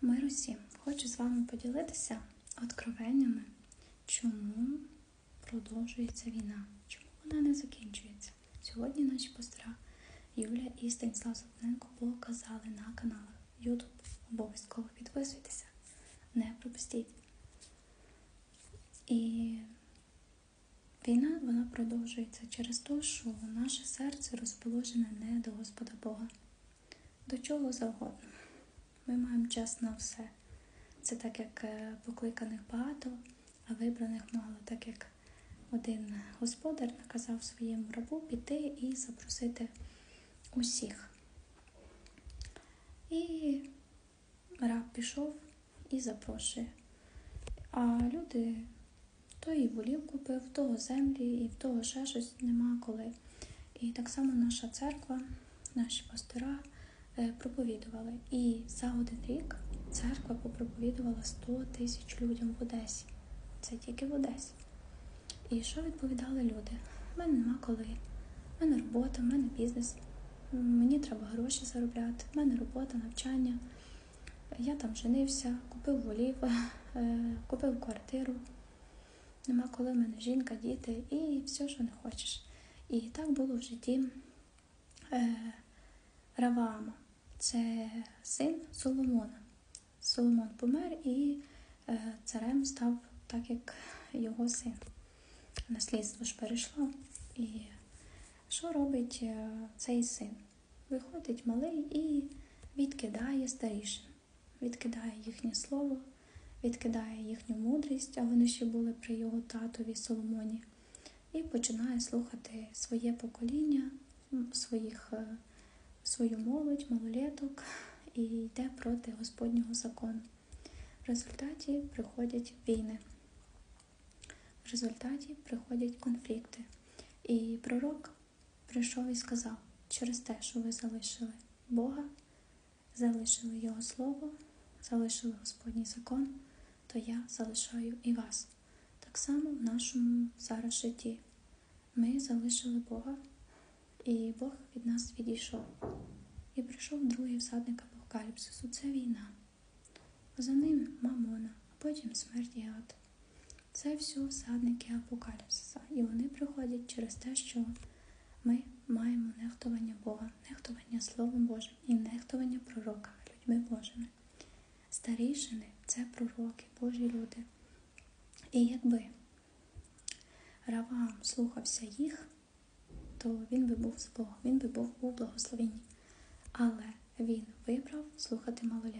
Мир усім. Хочу з вами поділитися откровеннями, чому продовжується війна, чому вона не закінчується. Сьогодні наші пастора Юля і Станіслав Золотненко показали на каналах YouTube. Обов'язково підписуйтеся, не пропустіть. І війна вона продовжується через те, що наше серце розположене не до Господа Бога, до чого завгодно. Ми маємо час на все. Це так, як е, покликаних багато, а вибраних мало, так як один господар наказав своєму рабу піти і запросити усіх. І раб пішов і запрошує. А люди то і волів купив, того землі, і в того ще щось нема коли. І так само наша церква, наші пастора проповідували. І за один рік церква попроповідувала 100 тисяч людям в Одесі. Це тільки в Одесі. І що відповідали люди? У мене нема коли. У мене робота, в мене бізнес. Мені треба гроші заробляти, в мене робота, навчання. Я там женився, купив волів, е, купив квартиру. Нема коли в мене жінка, діти і все, що не хочеш. І так було в житті е, Раваама. Це син Соломона. Соломон помер і е, царем став так, як його син. Наслідство ж перейшло. І що робить е, цей син? Виходить малий і відкидає старішин, відкидає їхнє слово, відкидає їхню мудрість, а вони ще були при його татові Соломоні, і починає слухати своє покоління, своїх, е, свою молодь, малолеток і йде проти Господнього закону. В результаті приходять війни, в результаті приходять конфлікти. І пророк прийшов і сказав, через те, що ви залишили Бога, залишили Його Слово, залишили Господній закон, то я залишаю і вас. Так само в нашому зараз житті. Ми залишили Бога, і Бог від нас відійшов. Прийшов другий всадник апокаліпсису. Це війна. За ним мамона, а потім смерть і ад. Це все всадники апокаліпсиса. І вони приходять через те, що ми маємо нехтування Бога, нехтування Словом Божим і нехтування пророками, людьми Божими. Старішини це пророки, Божі люди. І якби Раваам слухався їх, то він би був з Богом, він би був у благословенні. Але він вибрав слухати малолеток.